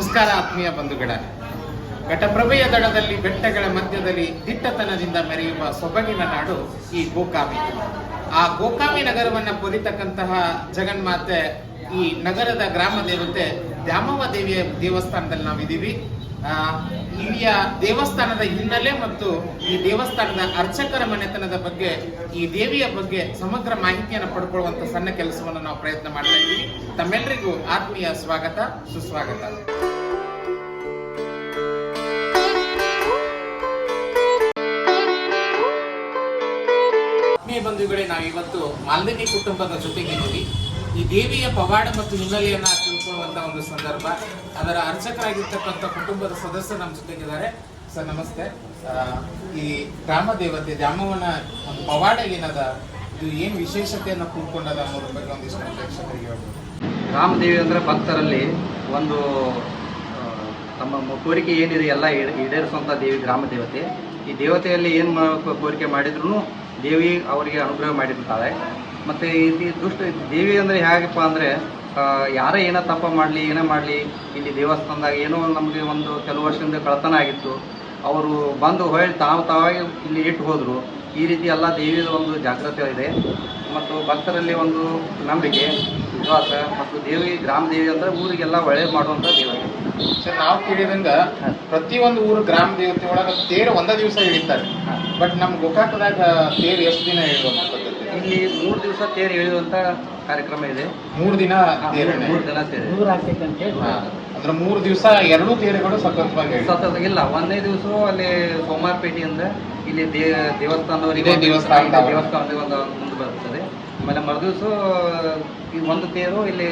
ನಮಸ್ಕಾರ ಆತ್ಮೀಯ ಬಂಧುಗಳೇ. ಘಟಪ್ರಭೆಯ ದಡದಲ್ಲಿ ಬೆಟ್ಟಗಳ ಮಧ್ಯದಲ್ಲಿ ದಿಟ್ಟತನದಿಂದ ಮೆರೆಯುವ ಸೊಬಗಿನ ನಾಡು ಈ ಗೋಕಾಮಿ. ಆ ಗೋಕಾಮಿ ನಗರವನ್ನ ಪೊರಿತಕ್ಕಂತಹ ಜಗನ್ಮಾತೆ ಈ ನಗರದ ಗ್ರಾಮ ದೇವತೆ ದ್ಯಾಮವ್ವ ದೇವಿಯ ದೇವಸ್ಥಾನದಲ್ಲಿ ನಾವಿದ್ದೀವಿ. ಇಲ್ಲಿಯ ದೇವಸ್ಥಾನದ ಹಿನ್ನೆಲೆ ಮತ್ತು ಈ ದೇವಸ್ಥಾನದ ಅರ್ಚಕರ ಮನೆತನದ ಬಗ್ಗೆ, ಈ ದೇವಿಯ ಬಗ್ಗೆ ಸಮಗ್ರ ಮಾಹಿತಿಯನ್ನು ಪಡ್ಕೊಳ್ಳುವಂತ ಸಣ್ಣ ಕೆಲಸವನ್ನು ನಾವು ಪ್ರಯತ್ನ ಮಾಡ್ತಾ ಇದ್ದೀವಿ. ತಮ್ಮೆಲ್ಲರಿಗೂ ಆತ್ಮೀಯ ಸ್ವಾಗತ, ಸುಸ್ವಾಗತ. ಬಂಧುಗಳೇ, ನಾವಿವತ್ತು ಮಾಲ್ದಿನಿ ಕುಟುಂಬದ ಜೊತೆಗಿದ್ದೀವಿ. ಈ ದೇವಿಯ ಪವಾಡ ಮತ್ತು ಹಿನ್ನೆಲೆಯನ್ನ ತಿಳ್ಕೊಳ್ಳುವಂತ ಒಂದು ಸಂದರ್ಭ. ಅದರ ಅರ್ಚಕರಾಗಿರ್ತಕ್ಕಂಥ ಕುಟುಂಬದ ಸದಸ್ಯರು ನಮ್ಮ ಜೊತೆಗಿದ್ದಾರೆ. ಸರ್, ನಮಸ್ತೆ. ಈ ಗ್ರಾಮ ದೇವತೆ ದ್ಯಾಮವ್ವನ ಒಂದು ಪವಾಡ ಏನದ? ಇದು ಏನ್ ವಿಶೇಷತೆಯನ್ನ ಕೂಡ್ಕೊಂಡದ ಅನ್ನೋದ್ರ ಬಗ್ಗೆ ಒಂದಿಷ್ಟು ಪ್ರೇಕ್ಷಕರಿಗೆ ಹೇಳ್ಬೋದು. ರಾಮದೇವಿ ಅಂದರೆ ಭಕ್ತರಲ್ಲಿ ಒಂದು ತಮ್ಮ ಕೋರಿಕೆ ಏನಿದೆ ಎಲ್ಲ ಈಡೇರಿಸುವಂಥ ದೇವಿ ಗ್ರಾಮ ದೇವತೆ. ಈ ದೇವತೆಯಲ್ಲಿ ಏನು ಕೋರಿಕೆ ಮಾಡಿದ್ರು ದೇವಿ ಅವರಿಗೆ ಅನುಗ್ರಹ ಮಾಡಿರ್ತಾಳೆ. ಮತ್ತು ಇಲ್ಲಿ ದುಷ್ಟ ದೇವಿ ಅಂದರೆ ಹೇಗಪ್ಪ ಅಂದರೆ ಯಾರೇ ಏನೋ ತಪ್ಪ ಮಾಡಲಿ ಏನೇ ಮಾಡಲಿ ಇಲ್ಲಿ ದೇವಸ್ಥಾನದಾಗ ಏನೋ ನಮಗೆ ಒಂದು ಕೆಲವು ವರ್ಷದಿಂದ ಕಳತನ ಆಗಿತ್ತು. ಅವರು ಬಂದು ಹೊಳ್ಳಿ ತಾವು ತಾವಾಗಿ ಇಲ್ಲಿ ಇಟ್ಟು ಹೋದರು. ಈ ರೀತಿ ಎಲ್ಲ ದೇವಿಯ ಒಂದು ಜಾಗ್ರತೆ ಇದೆ. ಮತ್ತು ಭಕ್ತರಲ್ಲಿ ಒಂದು ನಂಬಿಕೆ ವಿಶ್ವಾಸ ಮತ್ತು ದೇವಿ ಗ್ರಾಮ ದೇವಿ ಅಂದರೆ ಊರಿಗೆಲ್ಲ ಒಳ್ಳೆ ಮಾಡುವಂಥ ದೇವತೆ ಸರ್ ನಾವು ಕೇಳಿದಂಗ ಪ್ರತಿಯೊಂದು ಊರು ಗ್ರಾಮ ದೇವತೆ ಒಳಗ ತೇರು ಒಂದ ದಿವಸ ಹಿಡಿತಾರೆ ಬಟ್ ನಮ್ಮ ಗೋಕಾಕದಾಗ ತೇರು ಎಷ್ಟು ದಿನ ಪದ್ಧತಿ ಇಲ್ಲಿ ಮೂರು ದಿವಸ ತೇರು ಎಳೆಯುವಂತ ಕಾರ್ಯಕ್ರಮ ಇದೆ. ಮೂರ್ ದಿನ ತೇರಣೆ ಮೂರು ದಿನ ತೇರು. ಅಂದ್ರೆ ಮೂರು ದಿವಸ ಎರಡು ತೇರುಗಳು ಸತತವಾಗಿ ಎಳಿ- ಸತತ ಇಲ್ಲ ಒಂದೇ ದಿವಸ ಅಲ್ಲಿ ಸೋಮಾರಪೇಟೆಯಿಂದ ಇಲ್ಲಿ ದೇ ದೇವಸ್ಥಾನದವರಿಗೆ ಇದೇ ಒಂದು- ದೇವಸ್ಥಾನದ ಒಂದು ಮುಂದೆ ಬರ್ತದೆ. ಆಮೇಲೆ ಮರುದಿವಸ ಈ ಒಂದು ತೇರು ಇಲ್ಲಿ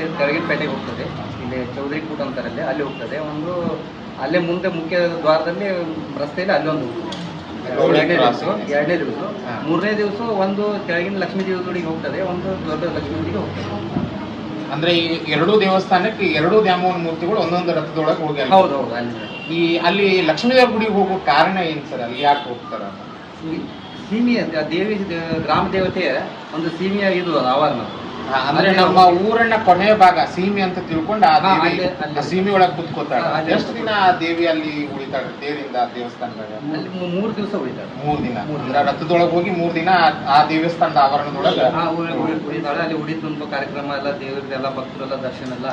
ಪೇಟೆಗೆ ಹೋಗ್ತದೆ. ಇಲ್ಲಿ ಚೌಧರಿ ಕೂಟ ಅಂತಾರಲ್ಲಿ ಅಲ್ಲಿ ಹೋಗ್ತದೆ. ಒಂದು ಅಲ್ಲೇ ಮುಂದೆ ಮುಖ್ಯ ದ್ವಾರದಲ್ಲಿ ರಸ್ತೆಯಲ್ಲಿ ಅಲ್ಲೊಂದು ಹೋಗ್ತದೆ ಎರಡನೇ ದಿವಸ. ಎರಡನೇ ದಿವಸ. ಮೂರನೇ ದಿವಸ ಒಂದು ಕೆಳಗಿನ ಲಕ್ಷ್ಮೀ ದೇವತೆಗಳಿಗೆ ಹೋಗ್ತದೆ ಒಂದು ದೊಡ್ಡ ಲಕ್ಷ್ಮೀ ದೇವಿಗೆ ಹೋಗ್ತದೆ. ಅಂದ್ರೆ ಈ ಎರಡು ದೇವಸ್ಥಾನಕ್ಕೆ ಎರಡು ದ್ಯಾಮವನ ಮೂರ್ತಿಗಳು ಒಂದೊಂದು ರಥದೊಳಗೆ ಹೋಗಿ ಅಲ್ಲಿ- ಹೌದು ಹೌದು ಅಲ್ಲಿ ಈ ಅಲ್ಲಿ ಲಕ್ಷ್ಮೀದೇವ್ರ ಗುಡಿಗೆ ಹೋಗೋ ಕಾರಣ ಏನ್ ಸರ್? ಅಲ್ಲಿ ಯಾಕೆ ಹೋಗ್ತಾರ? ಸೀಮೆಯ ದೇವಿ ಗ್ರಾಮ ದೇವತೆಯ ಒಂದು ಸೀಮೆಯ ಇದು ಆವರಣ ಅಂದ್ರೆ ನಮ್ಮ ಊರನ್ನ ಕೊನೆಯ ಭಾಗ ಸೀಮೆ ಅಂತ ತಿಳ್ಕೊಂಡು ಆ ದೇವಿ ಅಲ್ಲಿ- ಅಲ್ಲಿ- ಆ ಸೀಮೆ ಒಳಗೆ ಕುತ್ಕೋತಾಳೆ ಅಲ್ಲಿ ಎಷ್ಟು ದಿನ ಆ ದೇವಿ ಅಲ್ಲಿ ಉಳಿತಾಳೆ? ದೇವರಿಂದ ಆ ದೇವಸ್ಥಾನದಾಗ? ಮೂರ್ ದಿವಸ ಉಳಿತಾಳೆ. ಮೂರ್ ದಿನ. ಅಂದ್ರೆ ರಥದೊಳಗೆ ಹೋಗಿ ಮೂರ್ ದಿನ ಆ- ದೇವಸ್ಥಾನದ ಆವರಣದೊಳಗೆ ಉಳಿತಾಳೆ. ಅಲ್ಲಿ ಉಡಿ ತುಂಬ ಕಾರ್ಯಕ್ರಮ ಎಲ್ಲ ದೇವರಿಗೆಲ್ಲ ಭಕ್ತರೆಲ್ಲ ದರ್ಶನ ಎಲ್ಲ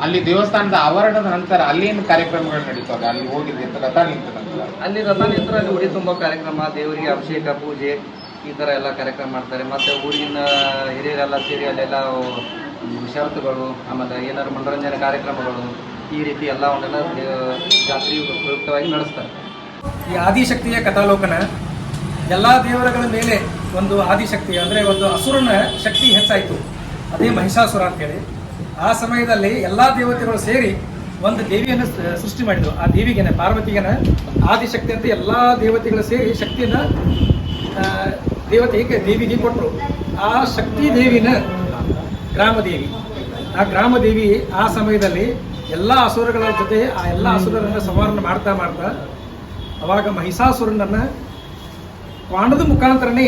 ಅಲ್ಲಿ ದೇವಸ್ಥಾನದ ಆವರಣದ ನಂತರ ಅಲ್ಲೇನು ಕಾರ್ಯಕ್ರಮಗಳು ನಡೀತಾವೆ? ಅಲ್ಲಿ ಹೋಗಿ ರಥ ನಿಂತ ನಂತರ? ಅಲ್ಲಿ ರಥ ನಿಂತರ ಅಲ್ಲಿ ಉಡಿ ತುಂಬ ಕಾರ್ಯಕ್ರಮ ದೇವರಿಗೆ ಅಭಿಷೇಕ ಪೂಜೆ. ಈ ಥರ ಎಲ್ಲ ಕಾರ್ಯಕ್ರಮ ಮಾಡ್ತಾರೆ. ಮತ್ತೆ ಊರಿನ ಹಿರಿಯರೆಲ್ಲ ಸೇರಿ ಅಲ್ಲೆಲ್ಲ ಷರತ್ತುಗಳು ಆಮೇಲೆ ಏನಾದ್ರು ಮನೋರಂಜನೆ ಕಾರ್ಯಕ್ರಮಗಳು ಈ ರೀತಿ ಎಲ್ಲ ಒಂದೆಲ್ಲ ಜಾತ್ರೆ ಉಪಯುಕ್ತವಾಗಿ ನಡೆಸ್ತಾರೆ. ಈ ಆದಿಶಕ್ತಿಯ ಕಥಾಲೋಕನ ಎಲ್ಲ ದೇವರುಗಳ ಮೇಲೆ ಒಂದು ಆದಿಶಕ್ತಿ, ಅಂದರೆ ಒಂದು ಅಸುರನ ಶಕ್ತಿ ಹೆಚ್ಚಾಯಿತು. ಅದೇ ಮಹಿಷಾಸುರ ಅಂತೇಳಿ. ಆ ಸಮಯದಲ್ಲಿ ಎಲ್ಲ ದೇವತೆಗಳು ಸೇರಿ ಒಂದು ದೇವಿಯನ್ನು ಸೃಷ್ಟಿ ಮಾಡಿದರು. ಆ ದೇವಿಗೆನ, ಪಾರ್ವತಿಗೆನ ಆದಿಶಕ್ತಿ ಅಂತ ಎಲ್ಲ ದೇವತೆಗಳು ಸೇರಿ ಶಕ್ತಿಯನ್ನು ಆ, ದೇವತೆಗೆ ದೇವಿಗೆ ಕೊಟ್ಟರು ಆ ಶಕ್ತಿ ದೇವಿನ ಗ್ರಾಮದೇವಿ. ಆ ಗ್ರಾಮದೇವಿ ಆ ಸಮಯದಲ್ಲಿ ಎಲ್ಲ ಅಸುರಗಳ ಜೊತೆ ಆ ಎಲ್ಲ ಅಸುರರನ್ನು ಸಂಹಾರ ಮಾಡ್ತಾ ಮಾಡ್ತಾ ಅವಾಗ ಮಹಿಷಾಸುರನನ್ನ ಕ್ವಾಣದ ಮುಖಾಂತರನೇ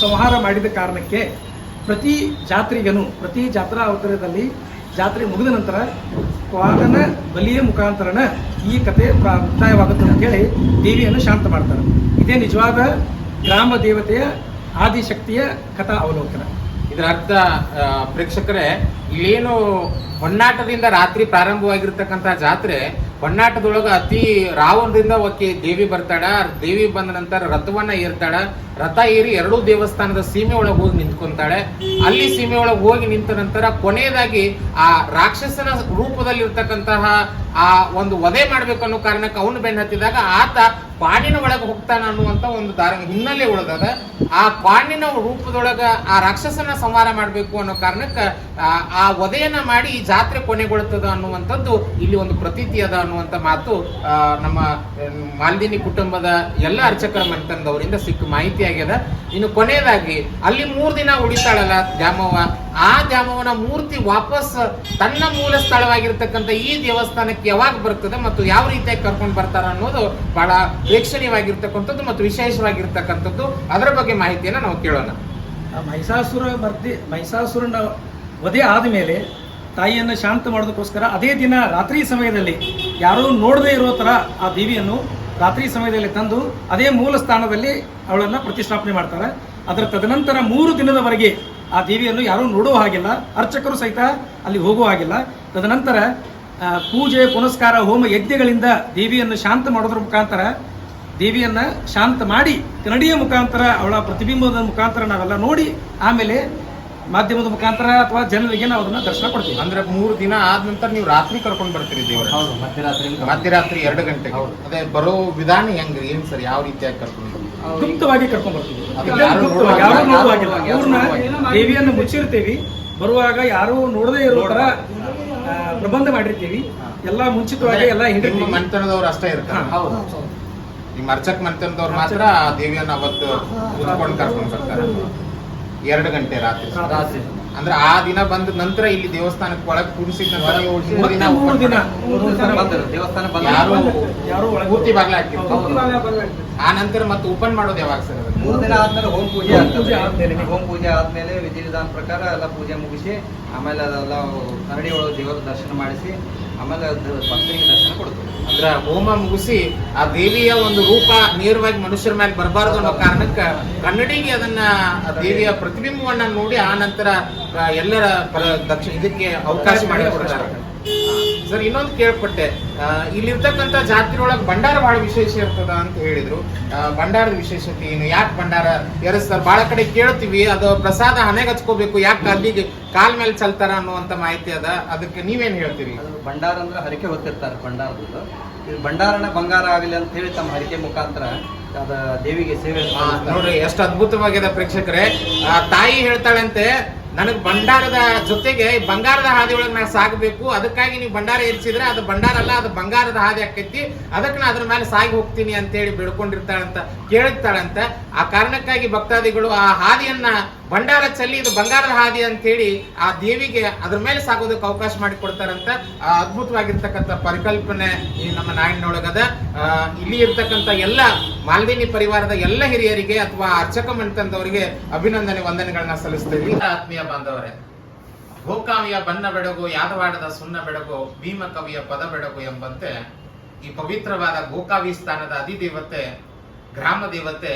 ಸಂಹಾರ ಮಾಡಿದ ಕಾರಣಕ್ಕೆ ಪ್ರತಿ ಜಾತ್ರಿಗನು ಪ್ರತಿ ಜಾತ್ರಾ ಅವತಾರದಲ್ಲಿ ಜಾತ್ರೆ ಮುಗಿದ ನಂತರ ಕ್ವಾಣನ ಬಲಿಯ ಮುಖಾಂತರನ ಈ ಕತೆ ಮುಕ್ತಾಯವಾಗುತ್ತೆ ಅಂತೇಳಿ ದೇವಿಯನ್ನು ಶಾಂತ ಮಾಡ್ತಾರೆ. ಇದೇ ನಿಜವಾದ ಗ್ರಾಮ ದೇವತೆಯ ಆದಿಶಕ್ತಿಯ ಕಥಾ ಅವಲೋಕನ. ಇದರ ಅರ್ಥ ಪ್ರೇಕ್ಷಕರೇ ಇಲ್ಲೇನು ಹೊನ್ನಾಟದಿಂದ ರಾತ್ರಿ ಪ್ರಾರಂಭವಾಗಿರ್ತಕ್ಕಂಥ ಜಾತ್ರೆ ಹೊನ್ನಾಟದೊಳಗ ಅತಿ ರಾವಣದಿಂದ ಒಕ್ಕಿ ದೇವಿ ಬರ್ತಾಳ ದೇವಿ ಬಂದ ನಂತರ ರಥವನ್ನ ಏರ್ತಾಳ ರಥ ಏರಿ ಎರಡೂ ದೇವಸ್ಥಾನದ ಸೀಮೆ ಒಳಗೆ ಹೋಗಿ ನಿಂತ್ಕೊಂತಾಳೆ. ಅಲ್ಲಿ ಸೀಮೆ ಒಳಗೆ ಹೋಗಿ ನಿಂತ ನಂತರ ಕೊನೆಯದಾಗಿ ಆ ರಾಕ್ಷಸನ ರೂಪದಲ್ಲಿರ್ತಕ್ಕಂತಹ ಆ ಒಂದು ವಧೆ ಮಾಡ್ಬೇಕು ಅನ್ನೋ ಕಾರಣಕ್ಕೆ ಅವನು ಬೆನ್ನ ಹತ್ತಿದಾಗ ಆತ ಪಾಣಿನ ಒಳಗೆ ಹೋಗ್ತಾನ ಅನ್ನುವಂತ ಒಂದು ದಾರ ಹಿನ್ನೆಲೆ ಉಳಿದಾಗ ಆ ಪಾಣಿನ ರೂಪದೊಳಗ ಆ ರಾಕ್ಷಸನ ಸಂಹಾರ ಮಾಡಬೇಕು ಅನ್ನೋ ಕಾರಣಕ್ಕೆ ಆ- ಆ ವಧೆಯನ್ನ ಮಾಡಿ ಈ ಜಾತ್ರೆ ಕೊನೆಗೊಳ್ತದ ಅನ್ನುವಂಥದ್ದು ಇಲ್ಲಿ ಒಂದು ಪ್ರತೀತಿ ಅದ ಅನ್ನುವಂತ ಮಾತು ನಮ್ಮ ಮಾಲ್ದಿನಿ ಕುಟುಂಬದ ಎಲ್ಲ ಅರ್ಚಕರ ಮಂಟನದವರಿಂದ ಸಿಕ್ಕ ಮಾಹಿತಿ ಆಗ್ಯದ ಇನ್ನು ಕೊನೆಯದಾಗಿ, ಅಲ್ಲಿ ಮೂರು ದಿನ ಉಳಿತಾಳಲ್ಲ ದ್ಯಾಮವ್ವ? ಆ ದ್ಯಾಮವ್ವನ ಮೂರ್ತಿ ವಾಪಸ್ ತನ್ನ ಮೂಲ ಸ್ಥಳವಾಗಿರ್ತಕ್ಕಂಥ ಈ ದೇವಸ್ಥಾನಕ್ಕೆ ಯಾವಾಗ ಬರ್ತದೆ ಮತ್ತು ಯಾವ ರೀತಿಯಾಗಿ ಕರ್ಕೊಂಡು ಬರ್ತಾರ ಅನ್ನೋದು ಬಹಳ ಪ್ರೇಕ್ಷಣೀಯವಾಗಿರ್ತಕ್ಕಂಥದ್ದು ಮತ್ತು ವಿಶೇಷವಾಗಿರ್ತಕ್ಕಂಥದ್ದು. ಅದರ ಬಗ್ಗೆ ಮಾಹಿತಿಯನ್ನ ನಾವು ಕೇಳೋಣ. ಆ ಮಹಿಷಾಸುರ ಮರ್ದಿ, ಮಹಿಷಾಸುರನ ವಧೆ ಆದಮೇಲೆ ತಾಯಿಯನ್ನು ಶಾಂತ ಮಾಡೋದಕ್ಕೋಸ್ಕರ ಅದೇ ದಿನ ರಾತ್ರಿ ಸಮಯದಲ್ಲಿ ಯಾರೂ ನೋಡದೇ ಇರೋ ಥರ ಆ ದೇವಿಯನ್ನು ರಾತ್ರಿ ಸಮಯದಲ್ಲಿ ತಂದು ಅದೇ ಮೂಲ ಸ್ಥಾನದಲ್ಲಿ ಅವಳನ್ನು ಪ್ರತಿಷ್ಠಾಪನೆ ಮಾಡ್ತಾರೆ. ಅದರ ತದನಂತರ ಮೂರು ದಿನದವರೆಗೆ ಆ ದೇವಿಯನ್ನು ಯಾರೂ ನೋಡುವ ಹಾಗಿಲ್ಲ. ಅರ್ಚಕರು ಸಹಿತ ಅಲ್ಲಿ ಹೋಗುವ ಹಾಗಿಲ್ಲ. ತದನಂತರ ಪೂಜೆ, ಪುನಸ್ಕಾರ, ಹೋಮ ಯಜ್ಞಗಳಿಂದ ದೇವಿಯನ್ನು ಶಾಂತ ಮಾಡೋದ್ರ ಮುಖಾಂತರ, ದೇವಿಯನ್ನು ಶಾಂತ ಮಾಡಿ ಕನ್ನಡಿಯ ಮುಖಾಂತರ, ಅವಳ ಪ್ರತಿಬಿಂಬದ ಮುಖಾಂತರ ನಾವೆಲ್ಲ ನೋಡಿ ಆಮೇಲೆ ಮಾಧ್ಯಮದ ಮುಖಾಂತರ ಅಥವಾ ಜನರಿಗೆ ನಾವು ಅದನ್ನ ದರ್ಶನ ಕೊಡ್ತೀವಿ. ಅಂದ್ರೆ ಮೂರು ದಿನ ಆದ ನಂತರ ನೀವು ರಾತ್ರಿ ಕರ್ಕೊಂಡು ಬರ್ತೀರಿ ದೇವ್ರ? ಹೌದು ಮಧ್ಯರಾತ್ರಿ ಮಧ್ಯರಾತ್ರಿ ಎರಡು ಗಂಟೆಗೆ. ಅದೇ ಬರೋ ವಿಧಾನ ಹೆಂಗ್ರಿ? ಏನ್ ಸರ್ ಯಾವ ರೀತಿಯಾಗಿ ಕರ್ಕೊಂಡು? ಗುಪ್ತವಾಗಿ ಕರ್ಕೊಂಡ್ ಬರ್ತೀವಿ. ಅದು ಯಾರು ಗುಪ್ತವಾಗಿ, ನೋಡುವ- ಯಾರು ನೋಡುವಾಗಿಲ್ಲ. ಯಾರು ಅವ್ರನ್ನ ನೋಡುವಾಗಿಲ್ಲ. ದೇವಿಯನ್ನು ಮುಚ್ಚಿರ್ತೀವಿ. ಬರುವಾಗ ಯಾರು ನೋಡದೇ ಇರೋ ತರ ಆ, ಪ್ರಬಂಧ ಮಾಡಿರ್ತೀವಿ. ಎಲ್ಲಾ ಮುಂಚಿತವಾಗಿ ಎಲ್ಲ ನಿಮ್ಮ ಮನೆತನದವ್ರು ಅಷ್ಟೇ ಇರ್ತಾರೆ. ಹಾ. ಹೌದು. ನಿಮ್ಮ ಅರ್ಚಕ್ ಮನೆತನದವ್ರು ಮಾತ್ರ ಆ ದೇವಿಯನ್ನ ಅವತ್ತು ಉತ್ಕೊಂಡು ಕರ್ಕೊಂಡು ಬರ್ತಾರೆ. ಎರಡು ಗಂಟೆ ರಾತ್ರಿ. ರಾತ್ರಿ. ಅಂದ್ರೆ ಆ ದಿನ ಬಂದ ನಂತರ ಇಲ್ಲಿ ದೇವಸ್ಥಾನಕ್ಕೆ ಒಳಗೆ ಕೂರಿಸಿದ ನಂತರ ಮೂರು ದಿನ ಮೂರು ದಿನ ಬಂದರು. ದೇವಸ್ಥಾನ ಬಂದ ಯಾರು ಪೂರ್ತಿ ಬಾಗ್ಲ. ಆ ನಂತರ ಮತ್ತೆ ಓಪನ್ ಮಾಡೋದು ಯಾವಾಗ ಸರ್? ಮೂರು ದಿನ ಆದ್ಮೇಲೆ ಹೋಮ್ ಪೂಜೆ ಹೋಮ ಆಗ್ತದೆ. ಪೂಜೆ ಆದ್ಮೇಲೆ. ವಿಧಿ ಪೂಜೆ ಆದ್ಮೇಲೆ ವಿಧಿವಿಧಾನ ಪ್ರಕಾರ ಎಲ್ಲ ಪೂಜೆ ಮುಗಿಸಿ ಆಮೇಲೆ ಅದೆಲ್ಲ ಕರಡಿ ಒಳಗೆ ದೇವರ ದರ್ಶನ ಮಾಡಿಸಿ ಆಮೇಲೆ ಭಕ್ತರಿಗೆ ದರ್ಶನ ಕೊಡ್ತೀವಿ. ಅಂದ್ರ ಹೋಮ ಮುಗಿಸಿ ಆ ದೇವಿಯ ಒಂದು ರೂಪ ನೇರವಾಗಿ ಮನುಷ್ಯರ ಮೇಲೆ ಬರಬಾರದು ಅನ್ನೋ ಕಾರಣಕ್ಕ ಕನ್ನಡಿಗೆ ಅದನ್ನ ದೇವಿಯ ಪ್ರತಿಬಿಂಬವನ್ನ ನೋಡಿ ಆ ನಂತರ ಎಲ್ಲರ ಇದಕ್ಕೆ ಅವಕಾಶ ಮಾಡಿ ಕೊಡ್ತಾರೆ. ಸರ್ ಇನ್ನೊಂದು ಕೇಳ್ಪಟ್ಟೆ. ಇಲ್ಲಿ ಇಲ್ಲಿರ್ತಕ್ಕಂಥ ಜಾತ್ರೆಯೊಳಗೆ ಭಂಡಾರ ಬಹಳ ವಿಶೇಷ ಇರ್ತದ ಅಂತ ಹೇಳಿದ್ರು. ಭಂಡಾರದ ವಿಶೇಷತೆ ಏನು? ಯಾಕೆ ಭಂಡಾರ? ಎರಸ್ತಾರೆ ಬಹಳ ಕಡೆ ಕೇಳ್ತೀವಿ. ಅದು ಪ್ರಸಾದ ಹಣೆಗೆ ಹಚ್ಕೋಬೇಕು. ಯಾಕೆ ಅಲ್ಲಿಗೆ ಕಾಲ್ ಮೇಲೆ ಚಲ್ತಾರ ಅನ್ನುವಂತ ಮಾಹಿತಿ ಅದ. ಅದಕ್ಕೆ ನೀವೇನ್ ಹೇಳ್ತೀರಿ? ಭಂಡಾರ ಅಂದ್ರೆ ಹರಿಕೆ ಹೊತ್ತಿರ್ತಾರೆ ಭಂಡಾರದ್ದು. ಇದು ಭಂಡಾರನ ಬಂಗಾರ ಆಗಲಿ ಅಂತ ಹೇಳಿ ತಮ್ಮ ಹರಿಕೆ ಮುಖಾಂತರ ಅದ ದೇವಿಗೆ ಸೇವೆ ನೋಡ್ರಿ ಎಷ್ಟು ಅದ್ಭುತವಾಗಿದೆ ಪ್ರೇಕ್ಷಕರೇ. ಆ, ತಾಯಿ ಹೇಳ್ತಾಳಂತೆ ನನಗ್ ಭಂಡಾರದ ಜೊತೆಗೆ ಬಂಗಾರದ ಹಾದಿ ಒಳಗೆ ನಾ ಸಾಗಬೇಕು. ಅದಕ್ಕಾಗಿ ನೀವು ಭಂಡಾರ ಏರಿಸಿದ್ರೆ ಅದು ಭಂಡಾರ ಅಲ್ಲ, ಅದು ಬಂಗಾರದ ಹಾದಿ ಆಕೈತಿ. ಅದಕ್ಕೆ ನಾ ಅದ್ರ ಮೇಲೆ ಸಾಗಿ ಹೋಗ್ತೀನಿ ಅಂತೇಳಿ ಬೇಡ್ಕೊಂಡಿರ್ತಾಳಂತ ಕೇಳಿರ್ತಾಳಂತ. ಆ ಕಾರಣಕ್ಕಾಗಿ ಭಕ್ತಾದಿಗಳು ಆ ಹಾದಿಯನ್ನ ಭಂಡಾರ ಚಲ್ಲಿ ಇದು ಬಂಗಾರದ ಹಾದಿ ಅಂತೇಳಿ ಆ ದೇವಿಗೆ ಅದ್ರ ಮೇಲೆ ಸಾಗೋದಕ್ಕೆ ಅವಕಾಶ ಮಾಡಿಕೊಡ್ತಾರಂತ ಆ ಅದ್ಭುತವಾಗಿರ್ತಕ್ಕಂಥ ಪರಿಕಲ್ಪನೆ ಈ ನಮ್ಮ ನಾಡಿನೊಳಗದ ಇಲ್ಲಿ ಇರ್ತಕ್ಕಂಥ ಎಲ್ಲ ಮಾಲ್ದಿನಿ ಪರಿವಾರದ ಎಲ್ಲ ಹಿರಿಯರಿಗೆ ಅಥವಾ ಅರ್ಚಕ ಮಂಟಂದವರಿಗೆ ಅಭಿನಂದನೆ, ವಂದನೆಗಳನ್ನ ಸಲ್ಲಿಸ್ತೇವೆ ಆತ್ಮೀಯ ಬಾಂಧವರೇ ಗೋಕಾವಿಯ ಬಣ್ಣ ಬೆಡಗು, ಯಾದವಾಡದ ಸುಣ್ಣ ಬೆಡಗು ಭೀಮ ಕವಿಯ ಪದ ಬೆಡಗು ಎಂಬಂತೆ ಈ ಪವಿತ್ರವಾದ ಗೋಕಾವಿ ಸ್ಥಾನದ ಅಧಿದೇವತೆ ಗ್ರಾಮ ದೇವತೆ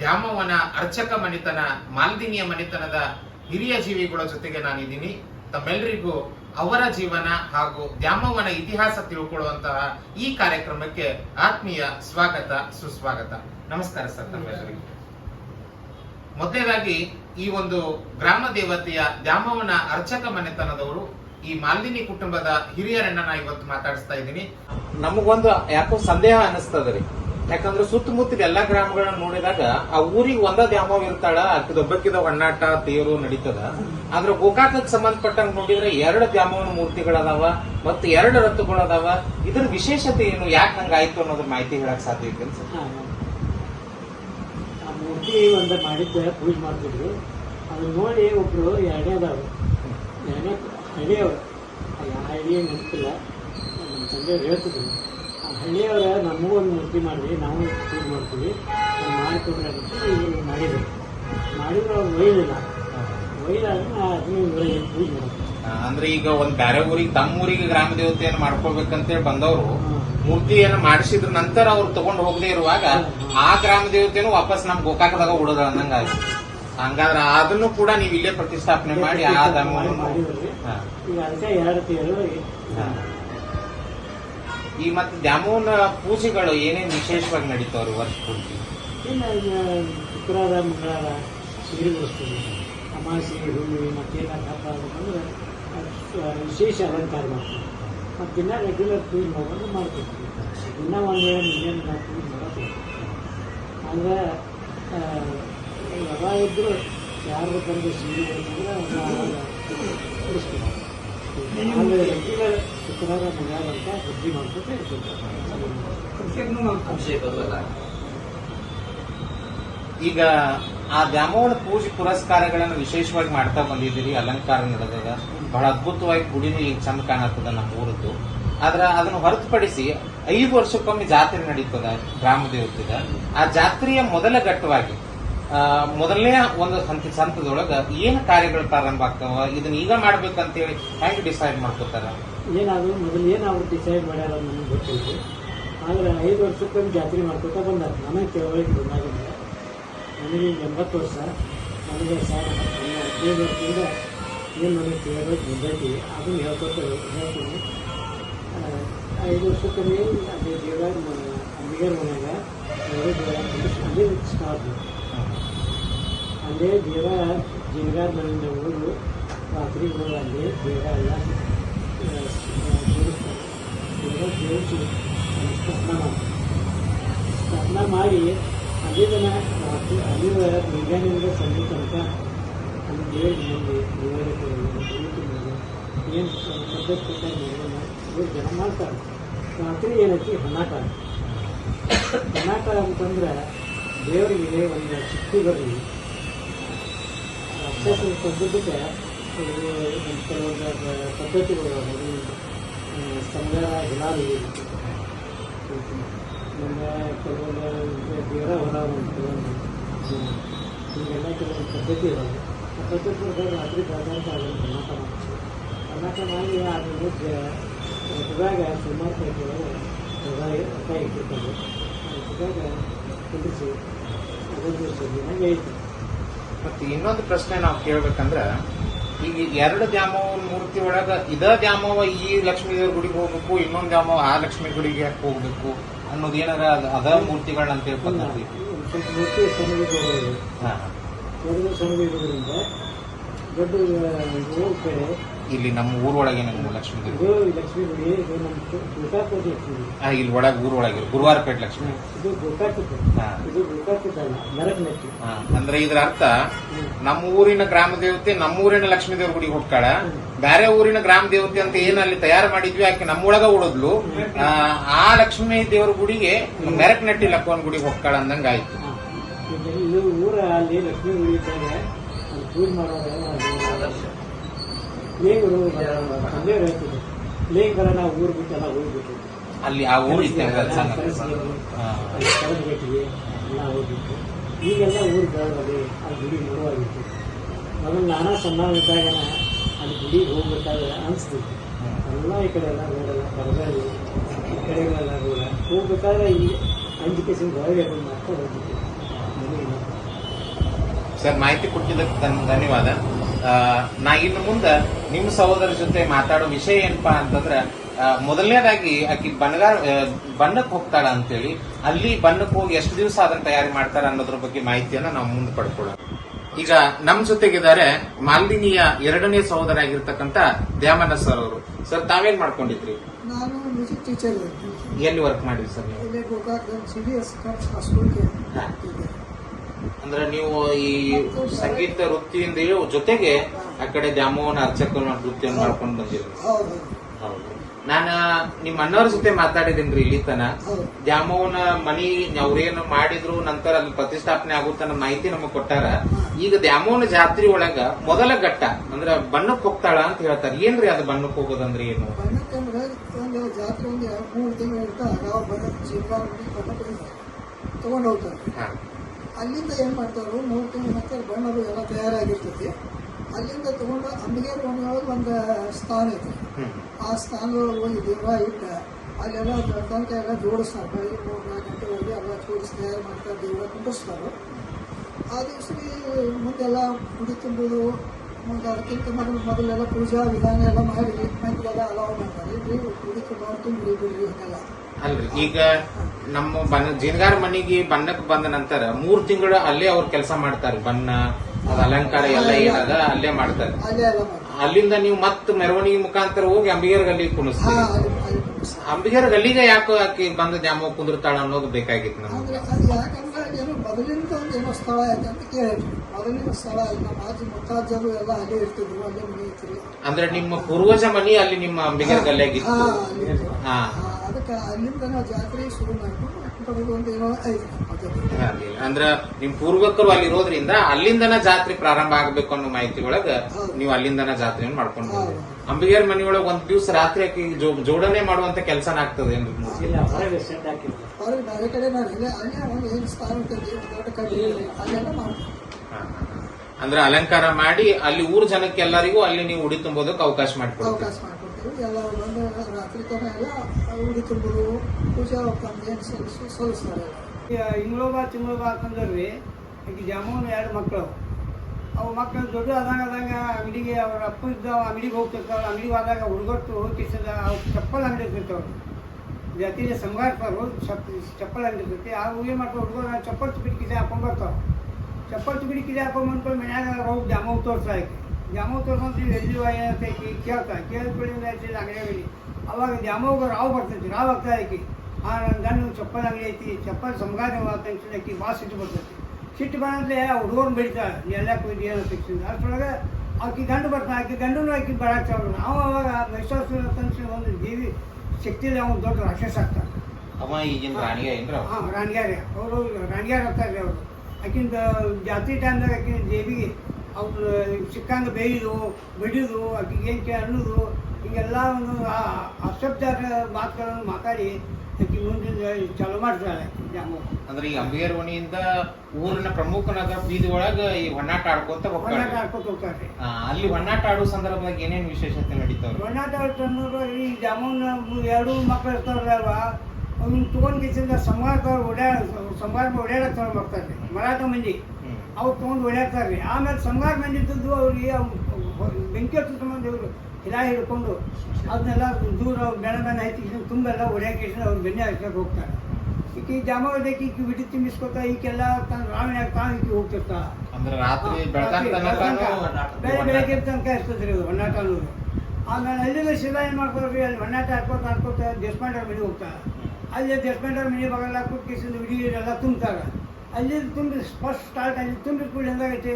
ದ್ಯಾಮವನ ಅರ್ಚಕ ಮನೆತನ, ಮಾಲ್ದಿನಿಯ ಮನೆತನದ ಹಿರಿಯ ಜೀವಿಗಳ ಜೊತೆಗೆ ನಾನಿದ್ದೀನಿ. ತಮ್ಮೆಲ್ಲರಿಗೂ ಅವರ ಜೀವನ ಹಾಗೂ ದ್ಯಾಮವನ ಇತಿಹಾಸ ತಿಳ್ಕೊಳ್ಳುವಂತಹ ಈ ಕಾರ್ಯಕ್ರಮಕ್ಕೆ ಆತ್ಮೀಯ ಸ್ವಾಗತ, ಸುಸ್ವಾಗತ. ನಮಸ್ಕಾರ ಸರ್ ತಮ್ಮೆಲ್ಲರಿಗೂ ಮೊದಲನೇದಾಗಿ ಈ ಒಂದು ಗ್ರಾಮ ದೇವತೆಯ ದ್ಯಾಮವನ ಅರ್ಚಕ ಮನೆತನದವರು ಈ ಮಾಲಿನಿ ಕುಟುಂಬದ ಹಿರಿಯರನ್ನ ಇವತ್ತು ಮಾತಾಡಿಸ್ತಾ ಇದ್ದೀನಿ. ನಮಗೊಂದು ಯಾಕೋ ಸಂದೇಹ ಅನಿಸ್ತದ ಯಾಕಂದ್ರೆ ಸುತ್ತಮುತ್ತಲ ಎಲ್ಲಾ ಗ್ರಾಮಗಳನ್ನ ನೋಡಿದಾಗ ಆ ಊರಿಗೆ ಒಂದ ಯಾವ ಇರ್ತಾಳ ಅಕ್ಕಿದೊಬ್ಬಕ್ಕಿದ ಒಣ್ಣಾಟ ತೇರು ನಡೀತದ. ಆದ್ರೆ ಗೋಕಾಕಕ್ಕೆ ಸಂಬಂಧಪಟ್ಟಂಗೆ ನೋಡಿದ್ರೆ ಎರಡು ದ್ಯಾಮವನ ಮೂರ್ತಿಗಳದಾವ ಮತ್ತು ಎರಡು ರಥಗಳದಾವ. ಇದ್ರ ವಿಶೇಷತೆ ಏನು, ಯಾಕೆ ಹಂಗಾಯ್ತು ಅನ್ನೋದ್ರ ಮಾಹಿತಿ ಹೇಳಕ್ ಸಾಧ್ಯ ಐತೆ. ಆ ಮೂರ್ತಿ ಒಂದು ಮಾಡಿದ್ದ, ಪೂಜೆ ಮಾಡ್ತಿದ್ರು ಅದನ್ನ ನೋಡಿ ಒಬ್ರು ಎರಡನೇ ಅದಾವರು ಎರಡನೇ ಹಳ್ಳಿಯವರು ಆ ಯಾ ಹಳ್ಳಿ ನೆನಪಿಲ್ಲ. ನಮ್ಮ ತಂದೆ ಹೇಳ್ತಿದ್ರು. ಹಳ್ಳಿಯವರ ನಮಗೂ ಒಂದು ಮೂರ್ತಿ ಮಾಡಿದ್ವಿ ನಾವು ಪೂಜೆ ಮಾಡ್ತೀವಿ. ಅದು ಮಾಡಿಕೊಡ್ರಿ ಅಂತ ಇವ್ರು ಮಾಡಿದ್ರೆ. ಅವ್ರು ಒಯ್ಲಿಲ್ಲ ನಾ ಅದನ್ನ ಪೂಜೆ ಮಾಡ್ತೀವಿ ಅಂದ್ರೆ ಈಗ ಒಂದ್ ಬೇರೆ ಊರಿಗೆ ತಮ್ಮ ಊರಿಗೆ ಗ್ರಾಮ ದೇವತೆಯನ್ನು ಮಾಡ್ಕೋಬೇಕಂತೇಳಿ ಬಂದವರು ಮೂರ್ತಿಯನ್ನು ಮಾಡಿಸಿದ್ರ ನಂತರ ಅವ್ರು ತಗೊಂಡು ಹೋಗದೆ ಇರುವಾಗ ಆ ಗ್ರಾಮ ದೇವತೆನೂ ವಾಪಸ್ ನಮ್ ಗೋಕಾಕದಾಗ ಉಳಿದ ಅನ್ನಂಗ ಹಂಗಾದ್ರೆ ಅದನ್ನು ಕೂಡ ನೀವು ಇಲ್ಲೇ ಪ್ರತಿಷ್ಠಾಪನೆ ಮಾಡಿ ಆ ಧರ್ಮವನ್ನು ಈ ಮತ್ತೆ ದ್ಯಾಮೋನ ಪೂಜೆಗಳು ಏನೇನು ವಿಶೇಷವಾಗಿ ನಡೀತಾವ್ರು ವರ್ಷ ಪೂರ್ತಿ? ಶುಕ್ರವಾರ, ಮಂಗಳವಾರ ಸೀರೆಗೊಳಿಸ್ತೀವಿ ಅಮಾಸೆ ಹುಣ್ಣಿಮೆ ಮತ್ತೇನಾದ್ರು ಹಬ್ಬ ಅಂತಂದ್ರೆ ವಿಶೇಷ ಅಲಂಕಾರ ಮಾಡ್ತೀವಿ. ಮತ್ತು ದಿನ ರೆಗ್ಯುಲರ್ ಪೂಜೆ ಮಾಡೋದು ಮಾಡ್ತಿರ್ತೀವಿ ದಿನ ಒಂದು ವೇಳೆ ಮುಂಜಾನೆ ನಾವು ಪೂಜೆ ಮಾಡೋದು ಅಂದರೆ ಯಾವಾಗ ಇದ್ದರೂ ಯಾರು ಬಂದು ಸೀರೆ ಅಂತಂದ್ರೆ ಉಳಿಸ್ತೀವಿ ಈಗ ಆ ದ್ಯಾಮೋಹನ ಪೂಜೆ ಪುರಸ್ಕಾರಗಳನ್ನು ವಿಶೇಷವಾಗಿ ಮಾಡ್ತಾ ಬಂದಿದ್ದೀರಿ, ಅಲಂಕಾರ ನಡೆದಾಗ ಬಹಳ ಅದ್ಭುತವಾಗಿ ಗುಡಿನೂ ಈಗ ಚಂದ ಕಾಣತ್ತದ ನಮ್ಮ ಊರದ್ದು. ಆದ್ರೆ ಅದನ್ನು ಹೊರತುಪಡಿಸಿ ಐದು ವರ್ಷಕ್ಕೊಮ್ಮೆ ಜಾತ್ರೆ ನಡೀತದ, ಗ್ರಾಮ ಆ ಜಾತ್ರೆಯ ಮೊದಲ ಘಟ್ಟವಾಗಿ ಮೊದಲನೇ ಒಂದು ಹಂತ ಹಂತದೊಳಗ ಏನ್ ಕಾರ್ಯಗಳು ಪ್ರಾರಂಭ ಆಗ್ತಾವ? ಇದನ್ನ ಈಗ ಮಾಡ್ಬೇಕಂತೇಳಿ ಹೆಂಗ್ ಡಿಸೈಡ್ ಮಾಡ್ಕೋತಾರ? ಏನಾದ್ರು ಮೊದಲು ಏನ್ ಅವ್ರು ಡಿಸೈಡ್ ಮಾಡ್ಯಾರ ನನಗೆ ಗೊತ್ತಿಲ್ಲ ಆದ್ರೆ ಐದು ವರ್ಷಕ್ಕೆ ಜಾತ್ರೆ ಮಾಡ್ಕೊತಾ ಬಂದಾರ. ನನಗೆ ತಿಳುವಳಿಕೆ ಬಂದಾಗಿಲ್ಲ ನನಗೆ ಎಂಬತ್ತು ವರ್ಷ. ನನಗೆ ಸಾವಿರ ಹದಿನೈದು ವರ್ಷದಿಂದ ಏನು ನನಗೆ ತಿಳುವಳಿಕೆ ಬಂದೈತಿ ಅದನ್ನ ಹೇಳ್ಕೊತ ಹೇಳ್ತೀನಿ. ಐದು ವರ್ಷಕ್ಕೊಮ್ಮೆ ಅದೇ ದೇವರ ಅಂಬಿಗೆ ಮನೆಯಾಗ ಸ್ಟಾರ್ಟ್ ಅಲ್ಲೇ ದೇವ ಜಿನಗಾರ ಮನೆಯಿಂದ ಊರು ರಾತ್ರಿ ಹೋಗಿ ಅಲ್ಲಿ ದೇವ ಎಲ್ಲ ಕೂಡಿಸ್ತಾರೆ ದೇವ ಜೋಡಿಸಿ ಸ್ಥಾಪನ ಮಾಡ್ತಾರೆ ಸ್ಥಾಪನ ಮಾಡಿ ಅಲ್ಲಿಂದ ರಾತ್ರಿ ಅಲ್ಲಿಂದ ಮುಂಜಾನೆಯಿಂದ ಸಂಜೆ ತನಕ ಅಲ್ಲಿ ದೇವರಿಗೆ ದೇವರಿಗೆ ಏನು ಪದ್ಧತಿ ಇವ್ರು ಜನ ಮಾಡ್ತಾರೆ. ರಾತ್ರಿ ಏನೈತಿ ಹಣಕಾರ ಹಣ್ಣಾಟ ಅಂತಂದ್ರೆ ದೇವರಿಗೆ ಒಂದು ಶಕ್ತಿ ಬರಲಿ. ರಾಕ್ಷಸರ ಪದ್ಧತಿಗೆ ಇದು ಒಂದು ಕೆಲವೊಂದು ಪದ್ಧತಿಗಳು ಅದಾವು. ಆ, ಸಂಘ ಹಿಲಾರಿ ನಮ್ಮ ಕೆಲವೊಂದು ದೇವರ ಹೊಲ ಒಂದು ಕೆಲವೊಂದು ಹ್ಮ್, ಹೀಗೆಲ್ಲ ಕೆಲವೊಂದು ಪದ್ಧತಿ ಇದಾವೆ ಆ ಪದ್ಧತಿ ಪ್ರಕಾರ ರಾತ್ರಿ ಬೆಳಗಾಂತ ಅದನ್ನು ಕರ್ನಾಟಕ ಮಾಡ್ತೀವಿ ಕರ್ನಾಟಕ ಮಾಡಿ ಆಮೇಲೆ ಹುಡುಗಾಗ ಸುಮಾರು ಕೈಗೆ ರೊಕ್ಕ ಇಟ್ಟಿರ್ತಾರೆ ಆ ಹುಡುಗಾಗ ಕುಂದಿಸಿ ಅದನ್ನು ಹಾಗೆ ಐತಿ ಮತ್ತೆ ಇನ್ನೊಂದು ಪ್ರಶ್ನೆ ನಾವು ಕೇಳ್ಬೇಕಂದ್ರ ಈಗ ಎರಡು ದ್ಯಾಮವ್ವನ ಮೂರ್ತಿ ಒಳಗ ಇದ ದ್ಯಾಮವ್ವ ಈ ಲಕ್ಷ್ಮೀ ದೇವ್ರ ಗುಡಿಗೆ ಹೋಗ್ಬೇಕು ಇನ್ನೊಂದು ದ್ಯಾಮವ್ವ ಆ ಲಕ್ಷ್ಮೀ ಗುಡಿಗೆ ಯಾಕೆ ಹೋಗ್ಬೇಕು ಅನ್ನೋದು ಏನಾರ ಅದ- ಮೂರ್ತಿಗಳನ್ನ ಸ್ವಲ್ಪ ಮೂರ್ತಿ ಹಾ. ಎರಡು ದೊಡ್ಡ ಕಡೆ ಇಲ್ಲಿ ನಮ್ಮ ಊರೊಳಗೆ ನಮ್ಮ ಲಕ್ಷ್ಮೀ ಗುಡಿ. ಲಕ್ಷ್ಮೀ ಇಲ್ಲಿ ಒಳಗ ಊರೊಳಗೆ ಗುರುವಾರಪೇಟೆ ಲಕ್ಷ್ಮಿ ಅಂದ್ರೆ ಇದ್ರ ಅರ್ಥ ನಮ್ಮ ಊರಿನ ಗ್ರಾಮ ದೇವತೆ ನಮ್ಮ ಊರಿನ ಲಕ್ಷ್ಮೀ ದೇವ್ರ ಗುಡಿ ಹುಟ್ಕಾಳ. ಬೇರೆ ಊರಿನ ಗ್ರಾಮ ದೇವತೆ ಅಂತ ಏನ್ ಅಲ್ಲಿ ತಯಾರು ಮಾಡಿದ್ವಿ ಆಕೆ ನಮ್ಮೊಳಗ ಉಳಿದ್ಲು. ಆ, ಆ ಲಕ್ಷ್ಮೀ ದೇವ್ರ ಗುಡಿಗೆ ಮೆರಕ್ ನಟ್ಟಿ ಲಕ್ಕವನ್ ಗುಡಿಗೆ ಹೋಗ್ತಾಳ ಅಂದಂಗ ಆಯ್ತು ಹಾ. ಈಗ ಇದು ಊರ ಅಲ್ಲಿ ಲಕ್ಷ್ಮೀ ಗುಡಿ ಪೂಜೆ ಮಾಡೋರು ಲೇಗರು ತಂದೆ ಹೇಳ್ತಿದ್ರು ಲೇಗರ ನಾವು ಊರು ಬಿಟ್ಟೆಲ್ಲ ಹೋಗ್ಬಿಟ್ಟು ಅಲ್ಲಿ ಆ ಊರ್. ಕರಗಟ್ಟಿಗೆ ಎಲ್ಲ ಹೋಗ್ಬಿಟ್ಟು ಈಗೆಲ್ಲ ಊರು ಬೆಳೆದಲ್ಲಿ ಆ ಗುಡಿ ನೋಡುವಾಗಿತ್ತು ಮೊದಲು ನಾನಾ ಸಣ್ಣ ಇದ್ದಾಗ ಅಲ್ಲಿ ಗುಡಿಗೆ ಹೋಗ್ಬೇಕಾದ್ರೆ ಅನಿಸ್ತಿತ್ತು. ಎಲ್ಲ ಈ ಕಡೆ ಎಲ್ಲ ನೋಡಲ್ಲ ಕರಗಲ್ಲಿ ಈ ಕಡೆಗಳೆಲ್ಲ ರೋಡ ಹೋಗ್ಬೇಕಾದ್ರೆ ಈ ಅಂಜಿಕೆ ಸಿಂಗ್ ಹೊರಗೆ ಬಂದು ಮಾಡ್ಕೊಂಡು ಹೋಗ್ಬಿಟ್ಟು ಸರ್ ಮಾಹಿತಿ ಕೊಟ್ಟಿದ್ದಕ್ಕೆ ಧನ್- ಧನ್ಯವಾದ. ನಾ ಇನ್ನು ಮುಂದೆ ನಿಮ್ಮ ಸಹೋದರ ಜೊತೆ ಮಾತಾಡೋ ವಿಷಯ ಏನಪ್ಪಾ ಅಂತಂದ್ರ ಮೊದಲನೇದಾಗಿ ಆಕಿ ಬಣ್ಣಗಾರ ಬಣ್ಣಕ್ಕೆ ಹೋಗ್ತಾಳ ಅಂತೇಳಿ ಅಲ್ಲಿ ಬಣ್ಣಕ್ಕೆ ಹೋಗಿ ಎಷ್ಟು ದಿವಸ ಅದನ್ನ ತಯಾರಿ ಮಾಡ್ತಾರ ಅನ್ನೋದ್ರ ಬಗ್ಗೆ ಮಾಹಿತಿಯನ್ನ ನಾವು ಮುಂದೆ ಪಡ್ಕೊಳ್ಳೋಣ. ಈಗ ನಮ್ ಜೊತೆಗಿದ್ದಾರೆ ಮಾಲಿನಿಯ ಎರಡನೇ ಸಹೋದರ ಆಗಿರ್ತಕ್ಕಂತ ದ್ಯಾಮನ ಸರ್ ಅವರು. ಸರ್ ತಾವೇನ್ ಮಾಡ್ಕೊಂಡಿದ್ರಿ? ನಾನು ಮ್ಯೂಸಿಕ್ ಟೀಚರ್ ಎಲ್ಲಿ ವರ್ಕ್ ಮಾಡಿದ್ರಿ ಸರ್ ಅಂದ್ರೆ ನೀವು ಈ ಸಂಗೀತ ವೃತ್ತಿಯಿಂದ ಜೊತೆಗೆ ಆ ಕಡೆ ದ್ಯಾಮೋಹನ ಅರ್ಚಕನ ವೃತ್ತಿಯನ್ನು ಮಾಡ್ಕೊಂಡು ಬಂದಿರಿ ಹೌದು. ನಾನ ನಿಮ್ಮ ಅಣ್ಣವ್ರ ಜೊತೆ ಮಾತಾಡಿದೀನ್ರಿ ಇಲ್ಲಿ ತನ. ದ್ಯಾಮೋಹನ ಮನಿ ಅವ್ರೇನು ಮಾಡಿದ್ರು ನಂತರ ಅಲ್ಲಿ ಪ್ರತಿಷ್ಠಾಪನೆ ಆಗುತ್ತನ್ನ ಮಾಹಿತಿ ನಮಗೆ ಕೊಟ್ಟಾರ. ಈಗ ದ್ಯಾಮೋಹನ ಜಾತ್ರೆ ಒಳಗ ಮೊದಲ ಘಟ್ಟ ಅಂದ್ರ ಬಣ್ಣಕ್ಕೆ ಹೋಗ್ತಾಳ ಅಂತ ಹೇಳ್ತಾರ. ಏನ್ರಿ ಅದು ಬಣ್ಣಕ್ಕೆ ಹೋಗೋದಂದ್ರೆ ಏನು? ಜಾತ್ರೆ ಒಂದು ಜಾತ್ರೆ ಅಲ್ಲಿಂದ ಏನು ಮಾಡ್ತಾರೆ ಮೂರು ತಿಂಗಳ ನಂತರ ಬಣ್ಣದು ಎಲ್ಲ ತಯಾರಾಗಿರ್ತೈತಿ. ಅಲ್ಲಿಂದ ತಗೊಂಡು ಅಂಬಿಗೆ ಒಳಗೆ ಒಂದು ಸ್ಥಾನ ಐತಿ. ಆ ಸ್ಥಾನದೊಳಗೆ ಹೋಗಿ ದೇವ ಇಟ್ಟ ಅಲ್ಲೆಲ್ಲ ತನಕ ಎಲ್ಲ ಜೋಡಿಸ್ತಾರೆ. ಬೆಳಗ್ಗೆ ಮೂರು ನಾಲ್ಕು ಗಂಟೆವರೆಗೆ ಎಲ್ಲ ಜೋಡಿಸಿ ತಯಾರು ಮಾಡ್ತಾರೆ ದೇವ ಕುಂಡಿಸ್ತಾರೆ ಆ ದಿವಸ ಮುಂದೆಲ್ಲ ಗುಡಿ ತುಂಬುದು ಮುಂದೆ ಅದಕ್ಕಿಂತ ಮೊದಲು ಮೊದಲೆಲ್ಲ ಪೂಜಾ ವಿಧಾನ ಎಲ್ಲ ಮಾಡಿ ಮೈಕೆಲ್ಲ ಅಲಾವ್ ಮಾಡ್ತಾರೆ. ಇಲ್ಲಿ ಗುಡಿ ತುಂಬ ಬಿಡಿ ಬಿಡ್ರಿ ಹಂಗೆಲ್ಲ ಅಲ್ರಿ. ಈಗ ನಮ್ಮ ಬನ್ ಜೀನ್ಗಾರ ಮನೆಗೆ ಬಣ್ಣಕ್ಕೆ ಬಂದ ನಂತರ ಮೂರು ತಿಂಗಳು ಅಲ್ಲೇ ಅವ್ರು ಕೆಲಸ ಮಾಡ್ತಾರೆ. ಬಣ್ಣ ಅದ್ ಅಲಂಕಾರ ಎಲ್ಲ ಏನದ ಅಲ್ಲೇ ಮಾಡ್ತಾರೆ. ಅಲ್ಲೇ ಎಲ್ಲ ಮಾಡ್ತಾರೆ. ಅಲ್ಲಿಂದ ನೀವು ಮತ್ ಮೆರವಣಿಗೆ ಮುಖಾಂತರ ಹೋಗಿ ಅಂಬಿಗರ ಗಲ್ಲಿ ಹಾ ಕುಣಿಸ್ತೀರಿ ಅಲ್ಲಿ ಅಲ್ಲಿ ಕುಂಡ್ರಿಸ್ತಾರೆ. ಅಂಬಿಗರ ಗಲ್ಲಿಗೆ ಯಾಕೆ ಆಕಿ ಬಂದ ದ್ಯಾಮ ಕುಂದಿರ್ತಾಳ ಅನ್ನೋದು ಬೇಕಾಗಿತ್ತು ನಮ್ಗೆ. ಅಂದ್ರೆ ಅದು ಯಾಕಂದ್ರೆ ಏನು ಮೊದಲಿಂದ ಒಂದು ಏನೋ ಸ್ಥಳ ಐತೆ ಅಂತ ಕೇಳಿದ್ರು. ಮೊದಲಿನ ಸ್ಥಳ ನಮ್ಮ ಅಜ್ಜಿ ಮುತ್ತಾಜ್ಜರು ಎಲ್ಲ ಅಲ್ಲೇ ಇರ್ತಿದ್ರು ಅಲ್ಲೇ ಮನೆ ಇರ್ತಿರಿ ಅಂದ್ರೆ ನಿಮ್ಮ ಪೂರ್ವಜ ಮನಿ ಅಲ್ಲಿ ನಿಮ್ಮ ಅಂಬಿಗರ ಗಲ್ಲಿಯಾಗಿತ್ತು ಹಾ, ಅಲ್ಲಿ ಇತ್ತು. ಅದಕ್ಕೆ ಅದಕ್ಕೆ ಅಲ್ಲಿಂದ ನಾವು ಜಾತ್ರೆ ಶುರು ಮಾಡ್ಕೊಂಡು ಬರೋದು ಒಂದು ಏನೋ ಐದು ಪದ್ಧತಿ ಅಡ್ಡಿಲ್ಲ. ಅಂದ್ರ ನಿಮ್ ಪೂರ್ವಕರು ಅಲ್ಲಿ ಇರೋದ್ರಿಂದ ಅಲ್ಲಿಂದನ ಜಾತ್ರೆ ಪ್ರಾರಂಭ ಆಗ್ಬೇಕು ಅನ್ನೋ ಮಾಹಿತಿ ಒಳಗ ನೀವು ಅಲ್ಲಿಂದನ ಜಾತ್ರೆಯನ್ನು ಮಾಡ್ಕೊಂಡು ಬಂದ್ರಿ ಹೌದು. ಅಂಬಿಗೇರ್ ಮನಿಯೊಳಗ ಒಂದ್ ದಿವ್ಸ ರಾತ್ರಿ ಆಕಿ ಜೋ- ಜೋಡಣೆ ಮಾಡುವಂತ ಕೆಲಸನ ಆಗ್ತದೆ ಏನ್ರಿ ಅಂದ್ರ ಅಲಂಕಾರ ಮಾಡಿ ಅಲ್ಲಿ ಊರ್ ಜನಕ್ಕೆ ಎಲ್ಲರಿಗೂ ಅಲ್ಲಿ ನೀವು ಉಡಿ ತುಂಬೋದಕ್ಕೆ ಅವಕಾಶ ಮಾಡಿಕೊಡ್ತೀವಿ ಅವಕಾಶ ಮಾಡಿಕೊಡ್ತೀವಿ. ಎಲ್ಲ ಬಂದು ರಾತ್ರಿ ತನ ಎಲ್ಲ ಉಡಿ ತುಂಬುದು ಪೂಜಾ ಸಲ್ಲಿಸ್ತಾರೆ. ಇಂಗ್ಳೋಬ ತಿಂಗ್ಳೋಬ ಅಂತಂದ್ರಿ ಈಗ ಜಾಮೂನ್ ಎರಡು ಮಕ್ಕಳು. ಅವು ಮಕ್ಕಳು ದೊಡ್ಡ ಆದಾಗ ಆದಾಗ ಅಂಗಡಿಗೆ ಅವ್ರ ಅಪ್ಪ ಇದ್ದಾವ ಅಂಗಡಿಗೆ ಹೋಗ್ತಿರ್ತಾವ ಅಂಗಡಿಗೆ ಹೋದಾಗ ಹುಡುಗಟ್ಟು ಹೋಗ್ತಿರ್ತದ ಅವ್ರು ಚಪ್ಪಲ್ ಅಂಗಡಿ ಇರ್ತಿರ್ತಾವ ಜಾತಿಗೆ ಸಂಘಾರ್ತಾರು ಚಪ್ಪಲ್ ಅಂಗಡಿ ಇರ್ತೈತಿ. ಆ ಏನು ಮಾಡ್ತಾವ ಹುಡುಗರು? ಚಪ್ಪಲ್ ತುಗಿಡಿ ಕಿದೆ ಹಾಕೊಂಡ್ ಬರ್ತಾವ ಚಪ್ಪಲ್ ತುಗಡಿ ಕಿದೆ ಹಾಕೊಂಡ್ಬಂದ್ಕೊಂಡು ಮನ್ಯಾಗ ಹೋಗಿ ಜಾಮೂನ್ ತೋರ್ಸಾಯ್ತು ಜಾಮೂನ್ ತೋರ್ಸಂತ ಎಲ್ಲಿ ಏನಂತೈತಿ ಕೇಳ್ತಾ ಕೇಳಿದ್ಕೊಳ್ಳಿಂದ ಅಂಗಡಿ ಅಂಗಡಿಯಲ್ಲಿ ಅವಾಗ ಜಾಮೂಗ ರಾವ್ ಬರ್ತೈತಿ ರಾವ್ ಆಗ್ತಾ ಆಕಿ ಆ ನನ್ನ ಗಂಡು ಚಪ್ಪಲ್ ಅಂಗಡಿ ಐತಿ ಚಪ್ಪಲ್ ಸಂಗಾರ ಅಂತ ಆಕಿ ಭಾಳ ಸಿಟ್ಟು ಬರ್ತೈತಿ. ಸಿಟ್ಟು ಬಂದ್ರೆ ಹುಡುಗರು ಬೆಳಿತಾಳೆ ಎಲ್ಲ ಕುಯ್ದು ಏನೋ ಸಿಕ್ಸಿಂದ ಅಷ್ಟರೊಳಗೆ ಆಕಿ ಗಂಡು ಬರ್ತಾನೆ ಆಕಿ ಗಂಡನು ಆಕಿ ಬರಕ್ಕೆ ಚಾಲು ನಾವು ಅವಾಗ ವಿಶ್ವಾಸ ತಂತ್ರ ಒಂದು ಶಕ್ತಿ ಶಕ್ತಿಯಲ್ಲಿ ಅವನು ದೊಡ್ಡ ರಾಕ್ಷಸ ಆಗ್ತಾನೆ. ಅವ ಈಗಿನ ರಾಣಿಗ? ಹಾಂ ರಾಣಿಗಾರಿ ಅವರು ರಾಣಿಗಾರ ಆಗ್ತಾರೆ ಅವರು. ಆಕಿಂದ ಜಾತ್ರೆ ಟೈಮ್ದಾಗ ಆಕಿನ ದೇವಿಗೆ ಅವ್ರು ಸಿಕ್ಕಂಗ ಬೇಯ್ದು ಬಡಿಯೋದು ಆಕಿಗೆ ಏನು ಕೇ ಅನ್ನೋದು ಹೀಗೆಲ್ಲ ಒಂದು ಅಶಬ್ದ ಮಾತುಗಳನ್ನು ಮಾತಾಡಿ ಆಕಿ ಮುಂದಿನ ಚಾಲು ಮಾಡ್ತಾಳೆ ಅಂದ್ರೆ ಈ ಅಂಬಿಗೇರ್ ಓಣಿಯಿಂದ ಊರಿನ ಪ್ರಮುಖನಾದ ಬೀದಿ ಒಳಗ ಈ ಹೊನ್ನಾಟ ಆಡ್ಕೊಂತ ಹೊನ್ನಾಟ ಆಡ್ಕೊತ ಹೋಗ್ತಾರೆ ಅಲ್ಲಿ ಹೊನ್ನಾಟ ಆಡೋ ಸಂದರ್ಭದಾಗ ಏನೇನು ವಿಶೇಷತೆ ನಡೀತಾವ್ರಿ? ಹೊನ್ನಾಟ ಅನ್ನೋರು ಈ ಜಾಮೂನ್ ಎರಡು ಮಕ್ಕಳು ಇರ್ತಾರಲ್ಲ ಅವ್ನು ತೊಗೊಂಡ್ ಕಿಸಿಂದ ಸಂವಾದವ್ರು ಓಡಾಡ ಸಂವಾದ ಓಡಾಡಕ್ ತಗೊಂಡ್ ಬರ್ತಾರೆ ಮರಾಠ ಮಂದಿ. ಅವ್ರು ತೊಗೊಂಡು ಓಡಾಡ್ತಾರೆ ಆಮೇಲೆ ಸಂಗಾರ ಮಂದಿ ಇದ್ದದ್ದು ಅವ್ರಿಗೆ ಅವ್ ಬೆಂಕಿ ಹತ್ತು ಸಂಬಂಧ ಇವರು ಹಿಲ ಹಿಡ್ಕೊಂಡು ಅದನ್ನೆಲ್ಲ ದೂರ ಬೆಣ ಬೆಣ ತುಂಬ ತುಂಬೆಲ್ಲ ಹೊಡ್ಯಾಕಿ ಅವ್ರು ಬೆನ್ನೆ ಹಾಕಕ್ಕೆ ಹೋಗ್ತಾರೆ. ಈಕಿ ಜಾಮಾವದಕ್ಕೆ ಈಕಿ ಬಿಟ್ಟು ತುಂಬಿಸ್ಕೊತ ಈಕೆಲ್ಲ ತನ್ನ ರಾವಣ ತಾನು ಈಕಿ ಹೋಗ್ತಿರ್ತ. ಬೇರೆ ಬೆಳಗ್ಗೆ ತನಕ ಇರ್ತದ್ರಿ ಅದು ಹೊನ್ನಾಟ ಅನ್ನೋದು. ಆಮೇಲೆ ಅಲ್ಲಿಂದ ಶಿಲಾ ಏನು ಮಾಡ್ಕೊಳ್ರಿ ಅಲ್ಲಿ ಹೊನ್ನಾಟ ಹಾಕೋತ ಹಾಕೋತ ದೇಶಪಾಂಡ್ರ ಮನೆ ಹೋಗ್ತಾರೆ ಅಲ್ಲಿ ದೇಶಪಾಂಡ್ರ ಮನೆ ಬಗಲ್ಲ ಹುಡುಗಿ ಎಲ್ಲ ತುಂಬ್ತಾರೆ. ಅಲ್ಲಿ ತುಂಬಿ ಫಸ್ಟ್ ಸ್ಟಾರ್ಟ್ ಅಲ್ಲಿ ತುಂಬಿ ಕೂಡ ಎಂದಾಗತ್ತೆ